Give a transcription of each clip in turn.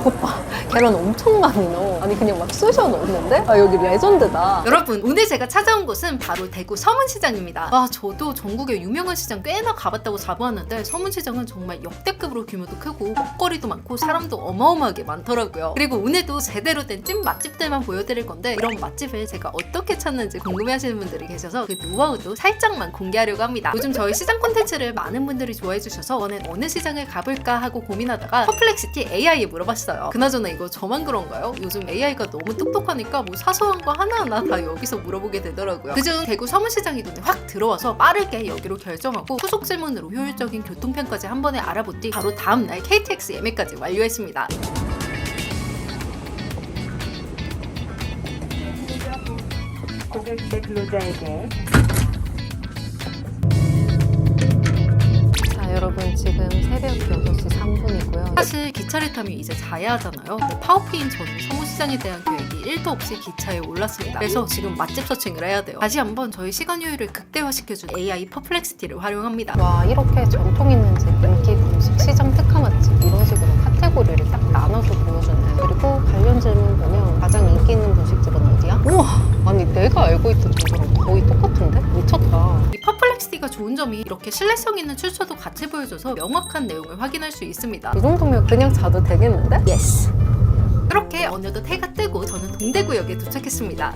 저것 봐. 계란 엄청 많이 넣어. 아니 그냥 막 쑤셔 넣었는데? 아 여기 레전드다. 여러분 오늘 제가 찾아온 곳은 바로 대구 서문시장입니다. 아 저도 전국에 유명한 시장 꽤나 가봤다고 자부하는데 서문시장은 정말 역대급으로 규모도 크고 먹거리도 많고 사람도 어마어마하게 많더라고요. 그리고 오늘도 제대로 된 찐 맛집들만 보여드릴 건데 이런 맛집을 제가 어떻게 찾는지 궁금해하시는 분들이 계셔서 그 노하우도 살짝만 공개하려고 합니다. 요즘 저희 시장 콘텐츠를 많은 분들이 좋아해주셔서 이번엔 어느 시장을 가볼까 하고 고민하다가 퍼플렉시티 AI에 물어봤어요. 그나저나 이거 저만 그런가요? 요즘 AI가 너무 똑똑하니까 뭐 사소한 거 하나하나 다 여기서 물어보게 되더라고요. 그중 대구 서문시장이 눈에 확 들어와서 빠르게 여기로 결정하고 후속 질문으로 효율적인 교통편까지 한 번에 알아본 뒤 바로 다음 날 KTX 예매까지 완료했습니다. 고객 및 근로자에게 자 여러분 지금 새벽 6시 3분이고요. 사실 기차를 타면 이제 자야 하잖아요. 근데 파워페인 저는 서문시장에 대한 계획이 1도 없이 기차에 올랐습니다. 그래서 지금 맛집 서칭을 해야 돼요. 다시 한번 저희 시간 효율을 극대화시켜준 AI 퍼플렉시티를 활용합니다. 와 이렇게 전통 있는 집, 인기 분식, 시장 특화 맛집 이런 식으로 카테고리를 딱 나눠서 보여주네. 그리고 관련 질문 보면 가장 인기 있는 분식집은 어디야? 우와 아니 내가 알고 있던 정보랑 거의 똑같은데? 미쳤다. 이 퍼플렉시티가 좋은 점이 이렇게 신뢰성 있는 출처도 같이 보여줘서 명확한 내용을 확인할 수 있습니다. 이 정도면 그냥 자도 되겠는데? 예스. 그렇게 어느덧 해가 뜨고 저는 동대구역에 도착했습니다.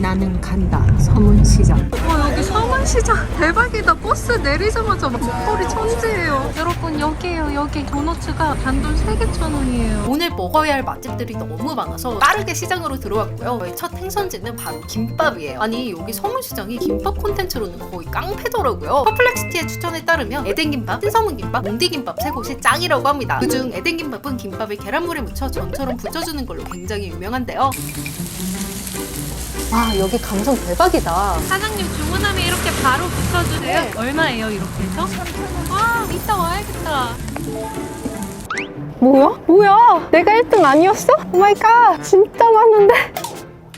나는 간다 서문시장 와 여기 서문시장 대박이다 버스 내리자마자 먹거리 천지예요 여러분 여기에요 여기 도너츠가 단돈 3개 천 원이에요 오늘 먹어야 할 맛집들이 너무 많아서 빠르게 시장으로 들어왔고요. 저의 첫 행선지는 바로 김밥이에요. 아니 여기 서문시장이 김밥 콘텐츠로는 거의 깡패더라고요. 퍼플렉시티의 추천에 따르면 에덴김밥, 신서문김밥, 몽디김밥 세 곳이 짱이라고 합니다. 그중 에덴김밥은 김밥을 계란물에 묻혀 전처럼 부쳐주는 걸로 굉장히 유명한데요. 와 여기 감성 대박이다 사장님 주문하면 이렇게 바로 붙여주세요. 얼마예요 이렇게 해서? 와 이따 와야겠다. 뭐야? 뭐야? 내가 1등 아니었어? 오 마이 갓 진짜 많은데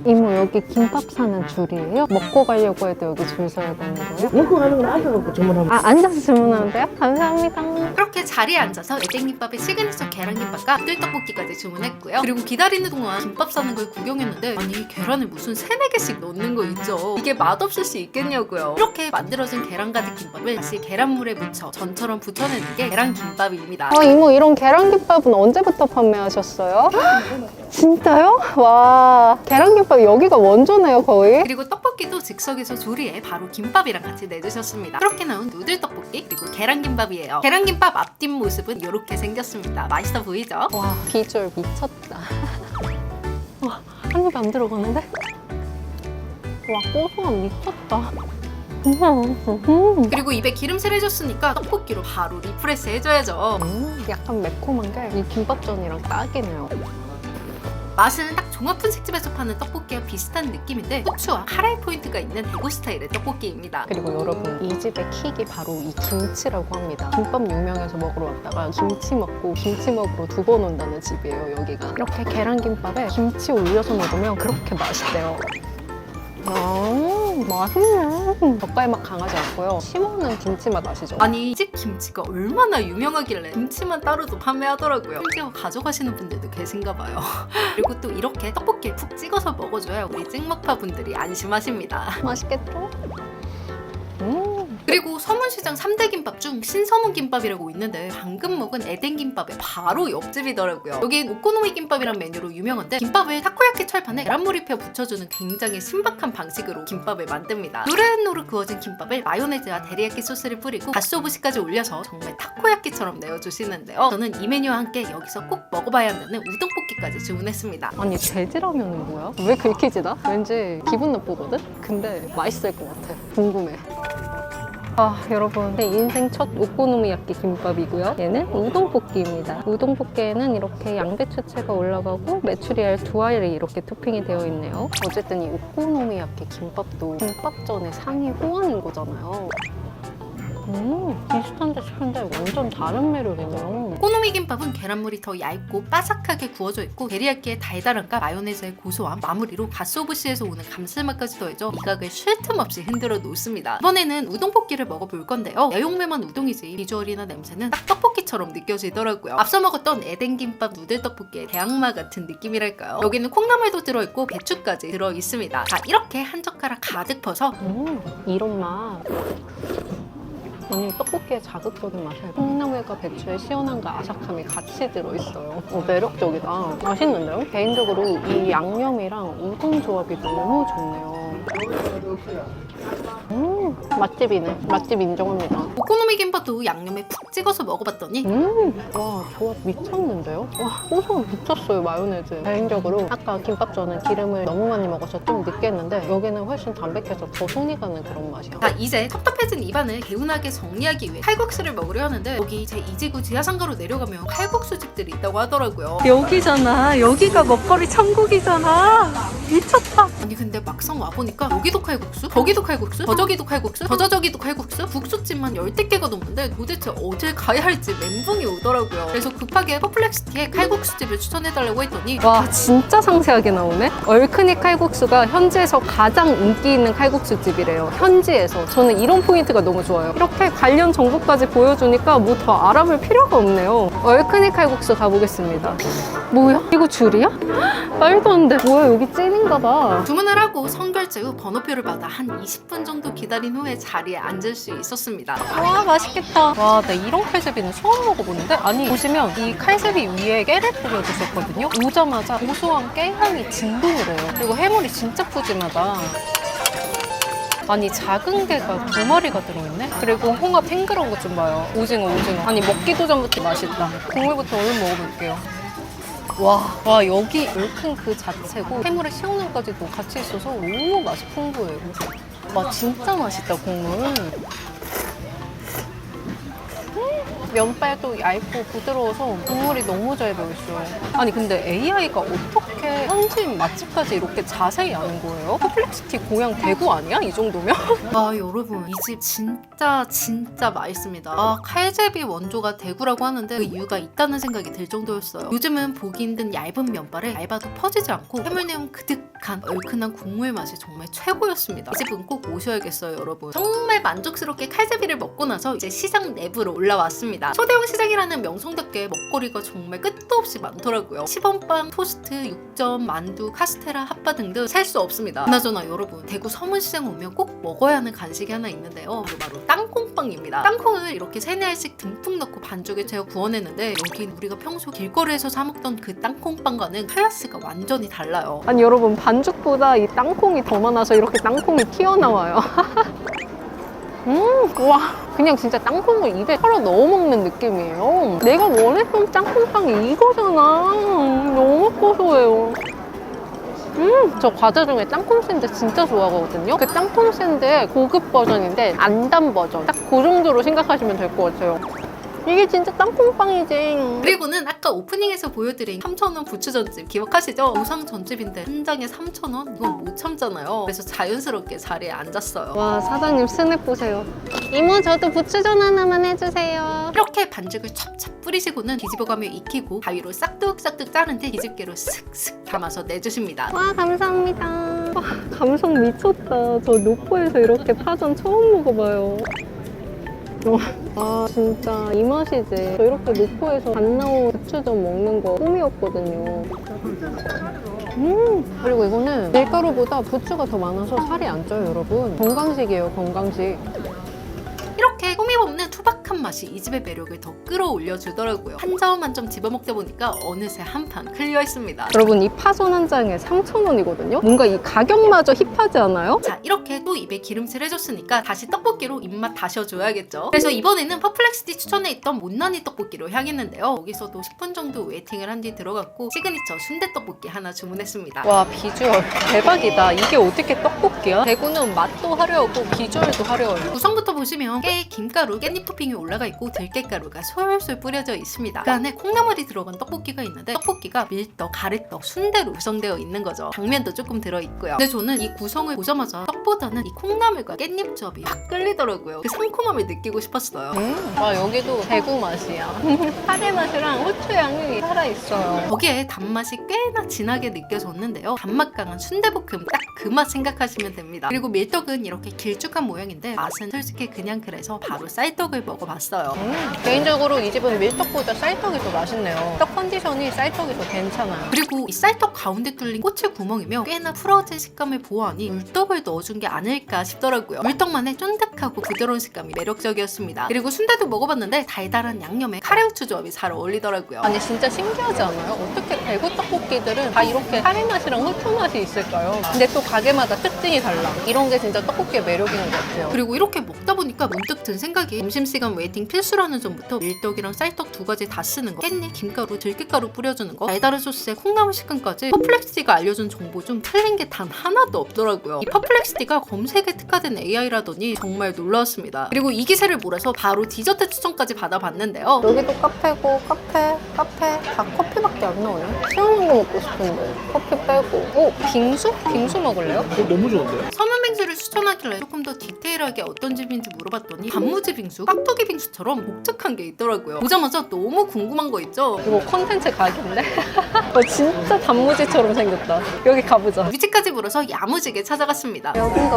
이모 여기 김밥 사는 줄이에요? 먹고 가려고 해도 여기 줄 서야 되는 거예요? 먹고 가는 건 앉아놓고 주문하면 아 앉아서 주문하면 돼요? 감사합니다 그렇게 자리에 앉아서 에덴김밥의 시그니처 계란김밥과 뜰떡볶이까지 주문했고요. 그리고 기다리는 동안 김밥 사는 걸 구경했는데 아니 계란을 무슨 세네 개씩 넣는 거 있죠. 이게 맛없을 수 있겠냐고요. 이렇게 만들어진 계란 가득 김밥을 다시 계란물에 묻혀 전처럼 붙여내는 게 계란김밥입니다. 아 이모 이런 계란김밥은 언제부터 판매하셨어요? 진짜요? 와 계란김밥 여기가 원조네요 거의 그리고 떡볶이도 즉석에서 조리해 바로 김밥이랑 같이 내주셨습니다. 그렇게 나온 누들 떡볶이 그리고 계란김밥이에요. 계란김밥 앞뒷 모습은 이렇게 생겼습니다. 맛있어 보이죠? 와 비주얼 미쳤다 와한 입에 안 들어가는데? 와 고소함 미쳤다 음, 그리고 입에 기름칠 해줬으니까 떡볶이로 바로 리프레시 해줘야죠. 음, 약간 매콤한 게 이 김밥전이랑 딱이네요 맛은 딱 종합 분식집에서 파는 떡볶이와 비슷한 느낌인데 후추와 카레 포인트가 있는 대구 스타일의 떡볶이입니다. 그리고 여러분 이 집의 킥이 바로 이 김치라고 합니다. 김밥 유명해서 먹으러 왔다가 김치 먹고 김치 먹으러 두 번 온다는 집이에요 여기가. 이렇게 계란김밥에 김치 올려서 먹으면 그렇게 맛있대요. 아 맛있네. 젓갈 맛 강하지 않고요. 시원한 김치 맛 아시죠? 아니 이집 김치가 얼마나 유명하길래 김치만 따로도 판매하더라고요. 심지어 가져가시는 분들도 계신가 봐요. 그리고 또 이렇게 떡볶이에 푹 찍어서 먹어줘야 우리 찍먹파 분들이 안심하십니다. 맛있겠죠? 음. 그리고 서문시장 3대 김밥 중 신서문 김밥이라고 있는데 방금 먹은 에덴 김밥의 바로 옆집이더라고요. 여긴 오코노미 김밥이란 메뉴로 유명한데 김밥을 타코야키 철판에 계란물 입혀 붙여주는 굉장히 신박한 방식으로 김밥을 만듭니다. 노릇노릇 구워진 김밥을 마요네즈와 데리야끼 소스를 뿌리고 갓소부시까지 올려서 정말 타코야키처럼 내어주시는데요. 저는 이 메뉴와 함께 여기서 꼭 먹어봐야 한다는 우동볶이까지 주문했습니다. 아니 돼지라면은 뭐야? 왜 긁히지 나? 왠지 기분 나쁘거든? 근데 맛있을 것 같아. 궁금해. 아 여러분. 제 인생 첫 오코노미야끼 김밥이고요. 얘는 우동볶이입니다. 우동볶이에는 이렇게 양배추채가 올라가고 메추리알 두 알이 이렇게 토핑이 되어 있네요. 어쨌든 이 오코노미야끼 김밥도 김밥전의 상위 호환인 거잖아요 음 비슷한데 싶은데 완전 다른 매력이네요. 꼬노미 김밥은 계란물이 더 얇고 바삭하게 구워져 있고 데리야끼의 달달함과 마요네즈의 고소함 마무리로 갓소부시에서 오는 감칠맛까지 더해져 미각을 쉴 틈 없이 흔들어 놓습니다. 이번에는 우동볶이를 먹어볼 건데요. 야용매만 우동이지 비주얼이나 냄새는 딱 떡볶이처럼 느껴지더라고요. 앞서 먹었던 에덴 김밥 누들 떡볶이의 대항마 같은 느낌이랄까요. 여기는 콩나물도 들어있고 배추까지 들어있습니다. 자 이렇게 한 젓가락 가득 퍼서 음, 이런 맛. 아니 떡볶이의 자극적인 맛에 콩나물과 배추의 시원함과 아삭함이 같이 들어있어요. 어, 매력적이다. 맛있는데요? 개인적으로 이 양념이랑 우동 조합이 너무 좋네요. 음, 맛집이네. 맛집 인정합니다. 오코노미 김밥도 양념에 푹 찍어서 먹어봤더니 음, 와, 조합 미쳤는데요? 와, 고소한 미쳤어요, 마요네즈. 개인적으로 아까 김밥전은 기름을 너무 많이 먹어서 좀 느끼했는데 여기는 훨씬 담백해서 더 손이 가는 그런 맛이야. 자 이제 텁텁해진 입안을 개운하게 정리하기 위해 칼국수를 먹으려 하는데 여기 제 이지구 지하상가로 내려가면 칼국수 집들이 있다고 하더라고요 여기잖아. 여기가 먹거리 천국이잖아. 미쳤다. 아니 근데 막상 와보니 까 여기도 칼국수 저기도 칼국수 저저기도 칼국수 저저저기도 칼국수. 국수집만 열댓 개가 넘는데 도대체 어딜 가야 할지 멘붕이 오더라고요. 그래서 급하게 퍼플렉시티에 칼국수집을 추천해달라고 했더니 와 진짜 상세하게 나오네? 얼큰이 칼국수가 현지에서 가장 인기 있는 칼국수 집이래요. 현지에서. 저는 이런 포인트가 너무 좋아요. 이렇게 관련 정보까지 보여주니까 뭐 더 알아볼 필요가 없네요. 얼큰이 칼국수 가보겠습니다. 뭐야? 이거 줄이야? 말도 안돼. 뭐야 여기 찐인가 봐. 주문을 하고 선결제 후 번호표를 받아 한 20분 정도 기다린 후에 자리에 앉을 수 있었습니다. 와 맛있겠다. 와 나 이런 칼제비는 처음 먹어보는데? 아니 보시면 이 칼제비 위에 깨를 뿌려주셨거든요. 오자마자 고소한 깨향이 진동을 해요. 그리고 해물이 진짜 푸짐하다 아니 작은 게가 두 마리가 들어있네? 그리고 홍합 탱글한 것 좀 봐요. 오징어 오징어. 아니 먹기도 전부터 맛있다. 국물부터 얼른 먹어볼게요. 와, 와 여기 얼큰 그 자체고 해물의 시원함까지도 같이 있어서 너무 맛이 풍부해요 와 진짜 맛있다 국물. 면발도 얇고 부드러워서 국물이 너무 잘 배어있어요. 아니 근데 AI가 어떻게 현지인 맛집까지 이렇게 자세히 아는 거예요? 퍼플렉시티 고향 대구 아니야? 이 정도면? 아 여러분 이 집 진짜 진짜 맛있습니다. 아 칼제비 원조가 대구라고 하는데 그 이유가 있다는 생각이 들 정도였어요. 요즘은 보기 힘든 얇은 면발에 얇아도 퍼지지 않고 해물 내용 그득한 얼큰한 국물 맛이 정말 최고였습니다. 이 집은 꼭 오셔야겠어요 여러분. 정말 만족스럽게 칼제비를 먹고 나서 이제 시장 내부로 올라왔습니다. 초대형 시장이라는 명성답게 먹거리가 정말 끝도 없이 많더라고요. 시범빵, 토스트, 육전, 만두, 카스테라, 핫바 등등 살수 없습니다. 그나저나 여러분 대구 서문시장 오면 꼭 먹어야 하는 간식이 하나 있는데요. 바로, 땅콩빵입니다. 땅콩을 이렇게 세네 알씩 듬뿍 넣고 반죽에 재어 구워내는데 여긴 우리가 평소 길거리에서 사 먹던 그 땅콩빵과는 클래스가 완전히 달라요. 아니 여러분 반죽보다 이 땅콩이 더 많아서 이렇게 땅콩이 튀어나와요. 음, 와, 그냥 진짜 땅콩을 입에 털어 넣어 먹는 느낌이에요. 내가 원했던 땅콩빵이 이거잖아. 너무 고소해요. 음, 저 과자 중에 땅콩 샌드 진짜 좋아하거든요. 그 땅콩 샌드의 고급 버전인데 안 단 버전. 딱 그 정도로 생각하시면 될 것 같아요. 이게 진짜 땅콩빵이지. 그리고는 아까 오프닝에서 보여드린 3,000원 부추전집 기억하시죠? 우상 전집인데 한 장에 3,000원? 이건 못 참잖아요. 그래서 자연스럽게 자리에 앉았어요. 와, 사장님 스냅 보세요. 이모, 저도 부추전 하나만 해주세요. 이렇게 반죽을 찹찹 뿌리시고는 뒤집어가며 익히고 가위로 싹둑싹둑 자른 뒤 뒤집개로 슥슥 담아서 내주십니다. 와, 감사합니다. 와, 감성 미쳤다. 저 노포에서 이렇게 파전 처음 먹어봐요. 와, 아, 진짜 이 맛이지. 저 이렇게 노포에서 갓 나온 부추전 먹는 거 꿈이었거든요. 음, 그리고 이거는 밀가루보다 부추가 더 많아서 살이 안 쪄요, 여러분. 건강식이에요, 건강식. 이렇게 꾸밈 없는 투박한 맛이 이 집의 매력을 더 끌어올려 주더라고요. 한점한점 집어먹다 보니까 어느새 한 판 클리어했습니다. 여러분, 이 파전 한 장에 3,000원이거든요? 뭔가 이 가격마저 힙하지 않아요? 자 이렇게 또 입에 기름칠 해줬으니까 다시 떡볶이로 입맛 다셔줘야겠죠 그래서 이번에는 퍼플렉시티 추천해 있던 못난이 떡볶이로 향했는데요 여기서도 10분 정도 웨이팅을 한 뒤 들어갔고 시그니처 순대 떡볶이 하나 주문했습니다 와 비주얼 대박이다 이게 어떻게 떡볶이야? 대구는 맛도 화려하고 비주얼도 화려해요 구성부터 보시면 깨, 김가루, 깻잎 토핑이 올라가 있고 들깨가루가 솔솔 뿌려져 있습니다. 그 안에 콩나물이 들어간 떡볶이가 있는데 떡볶이가 밀떡, 가래떡, 순대로 구성되어 있는 거죠. 당면도 조금 들어 있고요. 근데 저는 이 구성을 보자마자 떡보다는 이 콩나물과 깻잎즙이 확 끌리더라고요. 그 상콤함을 느끼고 싶었어요. 음, 아 여기도 대구 맛이야. 카레 맛이랑 후추 향이 살아 있어요. 거기에 단맛이 꽤나 진하게 느껴졌는데요. 단맛 강한 순대볶음 딱 그 맛 생각하시면 됩니다. 그리고 밀떡은 이렇게 길쭉한 모양인데 맛은 솔직히 그냥 그래서 바로 쌀떡을 먹어 봤어요. 음, 개인적으로 이 집은 밀떡보다 쌀떡이 더 맛있네요. 떡 컨디션이 쌀떡이 더 괜찮아요. 그리고 이 쌀떡 가운데 뚫린 꼬치 구멍이며 꽤나 풀어진 식감을 보호하니 물떡을 넣어준 게 아닐까 싶더라고요. 물떡만의 쫀득하고 부드러운 식감이 매력적이었습니다. 그리고 순대도 먹어봤는데 달달한 양념에 카레우추 조합이 잘 어울리더라고요. 아니 진짜 신기하지 않아요? 어떻게 대구 떡볶이들은 다 이렇게 카레 맛이랑 후추 맛이 있을까요? 근데 또 가게마다 특징이 달라. 이런 게 진짜 떡볶이의 매력인 것 같아요. 그리고 이렇게 먹다 보니까 문득 든 생각이 점심시간 웨이팅 필수라는 점부터 밀떡이랑 쌀떡 두 가지 다 쓰는 거 깻잎, 김가루, 들깨가루 뿌려주는 거 달달한 소스에 콩나물 식감까지 퍼플렉시티가 알려준 정보 중 틀린 게 단 하나도 없더라고요 이 퍼플렉시티가 검색에 특화된 AI라더니 정말 놀라웠습니다 그리고 이 기세를 몰아서 바로 디저트 추천까지 받아봤는데요 여기도 카페고 카페, 카페 다 커피밖에 안 나오네. 시원한 거 먹고 싶은데 커피 빼고. 오 빙수? 빙수 먹을래요? 그거 너무 좋은데? 서면 빙수를 추천하길래 조금 더 디테일하게 어떤 집인지 물어봤더니 단무지 빙수, 깍두기 빙수처럼 복잡한 게 있더라고요 보자마자 너무 궁금한 거 있죠 이거 콘텐츠 각인데? 어, 진짜 단무지처럼 생겼다. 여기 가보자. 집까지 물어서 야무지게 찾아갔습니다 여긴가.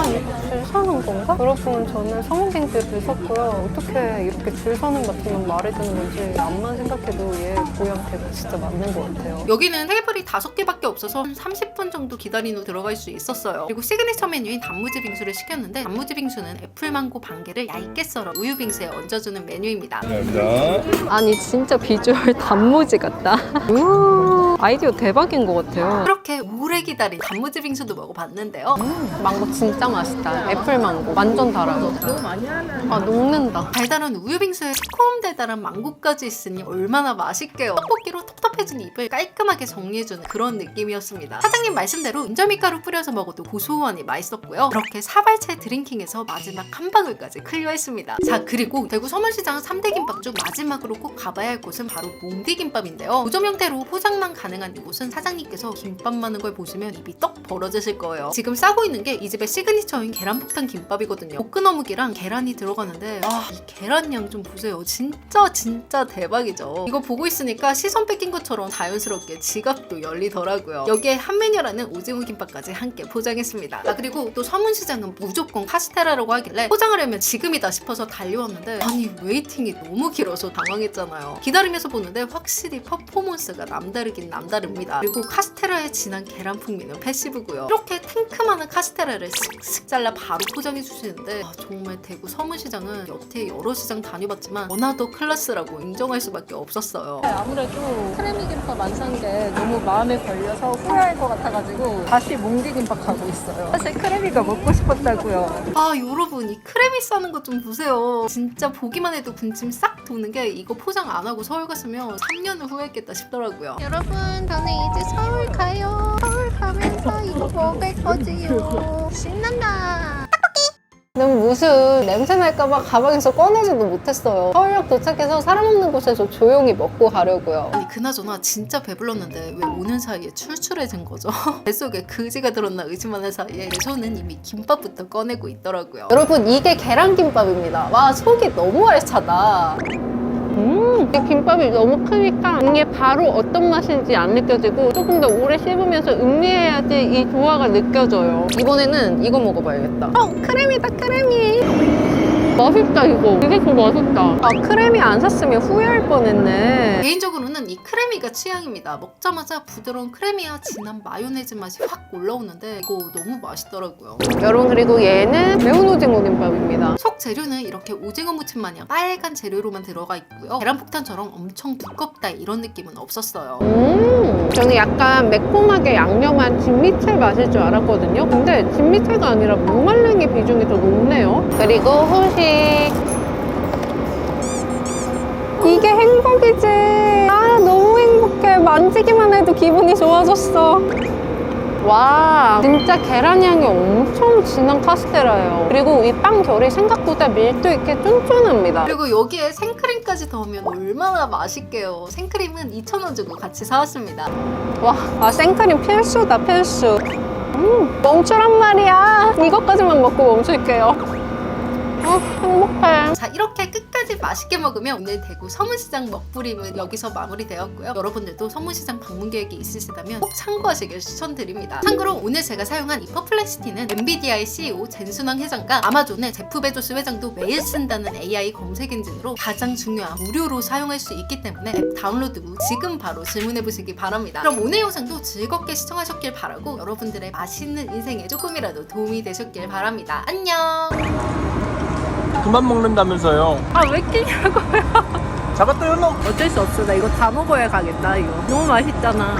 아니, 줄 서는 건가? 여러분, 저는 성원갱들 줄 섰고요. 어떻게 이렇게 줄 서는 같으면 말해주는 건지 암만 생각해도 얘 고향태가 진짜 맞는 것 같아요. 여기는 테이블이 다섯 개밖에 없어서 한 30분 정도 기다린 후 들어갈 수 있었어요. 그리고 시그니처 메뉴인 단무지 빙수를 시켰는데 단무지 빙수는 애플망고 반 개를 얇게 썰어 우유 빙수에 얹어주는 메뉴입니다. 감사합니다. 아니, 진짜 비주얼 단무지 같다. 아이디어 대박인 것 같아요. 그렇게 오래 기다린 단무지 빙수도 먹어봤는데요. 망고 진짜 맛있다. 애플 망고. 완전 달아요. 너무 많이 하는. 아, 녹는다. 달달한 우유 빙수에 새콤 달달한 망고까지 있으니 얼마나 맛있게요. 떡볶이로 텁텁해진 입을 깔끔하게 정리해주는 그런 느낌이었습니다. 사장님 말씀대로 인절미가루 뿌려서 먹어도 고소하니 맛있었고요. 그렇게 사발채 드링킹에서 마지막 한 방울까지 클리어했습니다. 자 그리고 대구 서문시장 3대 김밥 중 마지막으로 꼭 가봐야 할 곳은 바로 몽디 김밥인데요. 노점 형태로 포장만 가능한 이곳은 사장님께서 김밥 많은 걸 보시면 입이 떡 벌어지실 거예요. 지금 싸고 있는 게 이 집의 시그니처인 계란폭탄 김밥이거든요. 볶은 어묵이랑 계란이 들어가는데 아, 이 계란 양 좀 보세요. 진짜 진짜 대박이죠. 이거 보고 있으니까 시선 뺏긴 것처럼 자연스럽게 지갑도 열리더라고요. 여기에 한메뉴라는 오징어 김밥까지 함께 포장했습니다. 아 그리고 또 서문시장은 무조건 카스테라라고 하길래 포장하려면 지금이다 싶어서 달려왔는데 아니 웨이팅이 너무 길어서 당황했잖아요. 기다리면서 보는데 확실히 퍼포먼스가 남다르긴 남 다릅니다. 그리고 카스테라의 진한 계란 풍미는 패시브고요. 이렇게 탱크만한 카스테라를 슥슥 잘라 바로 포장해 주시는데 아, 정말 대구 서문시장은 여태 여러 시장 다녀봤지만 원하더 클래스라고 인정할 수밖에 없었어요. 아무래도 크래미 김밥 안산게 너무 마음에 걸려서 후회할 것 같아가지고 다시 몽디 김밥 가고 있어요. 사실 크래미가 먹고 싶었다고요. 아 여러분 이 크래미 싸는 것 좀 보세요 진짜 보기만 해도 군침 싹 도는 게 이거 포장 안 하고 서울 갔으면 3년을 후회했겠다 싶더라고요 여러분 저는 이제 서울 가요 서울 가면서 이거 먹을 거지요 신난다 너무 무슨 냄새 날까봐 가방에서 꺼내지도 못했어요. 서울역 도착해서 사람 없는 곳에서 조용히 먹고 가려고요. 아니 그나저나 진짜 배불렀는데 왜 오는 사이에 출출해진 거죠? 뱃속에 그지가 들었나 의심하는 사이에 내 손은 이미 김밥부터 꺼내고 있더라고요 여러분 이게 계란김밥입니다. 와 속이 너무 알차다. 음, 이 김밥이 너무 크니까 이게 바로 어떤 맛인지 안 느껴지고 조금 더 오래 씹으면서 음미해야지 이 조화가 느껴져요. 이번에는 이거 먹어봐야겠다. 어, 크래미다, 크래미. 맛있다, 이거. 이게 더 맛있다. 아, 크래미 안 샀으면 후회할 뻔했네. 개인적으로는 이 크래미가 취향입니다 먹자마자 부드러운 크래미와 진한 마요네즈 맛이 확 올라오는데 이거 너무 맛있더라고요 여러분, 그리고 얘는 매운 오징어 김밥입니다. 속 재료는 이렇게 오징어 무침 마냥 빨간 재료로만 들어가 있고요. 계란 폭탄처럼 엄청 두껍다 이런 느낌은 없었어요. 음, 저는 약간 매콤하게 양념한 진미채 맛일 줄 알았거든요. 근데 진미채가 아니라 무말랭이 비중이 더 높네요. 그리고 후식. 이게 행복이지. 아, 너무 행복해. 만지기만 해도 기분이 좋아졌어. 와 진짜 계란 향이 엄청 진한 카스테라예요. 그리고 이 빵 결이 생각보다 밀도 있게 쫀쫀합니다. 그리고 여기에 생크림까지 더하면 얼마나 맛있게요. 생크림은 2,000원 주고 같이 사왔습니다. 와, 아 생크림 필수다 필수. 음, 멈추란 말이야. 이것까지만 먹고 멈출게요. 아, 행복해. 자 이렇게 끝까지 맛있게 먹으면 오늘 대구 서문시장 먹부림은 여기서 마무리되었고요. 여러분들도 서문시장 방문 계획이 있으시다면 꼭 참고하시길 추천드립니다. 참고로 오늘 제가 사용한 이 퍼플렉시티는 엔비디아의 CEO 젠순왕 회장과 아마존의 제프 베조스 회장도 매일 쓴다는 AI 검색 엔진으로 가장 중요한 무료로 사용할 수 있기 때문에 앱 다운로드 후 지금 바로 질문해 보시기 바랍니다. 그럼 오늘 영상도 즐겁게 시청하셨길 바라고 여러분들의 맛있는 인생에 조금이라도 도움이 되셨길 바랍니다. 안녕. 그만 먹는다면서요. 아왜 끼냐고요? 잡았다 연놈. 어쩔 수 없어. 나 이거 다 먹어야 가겠다 이거. 너무 맛있잖아.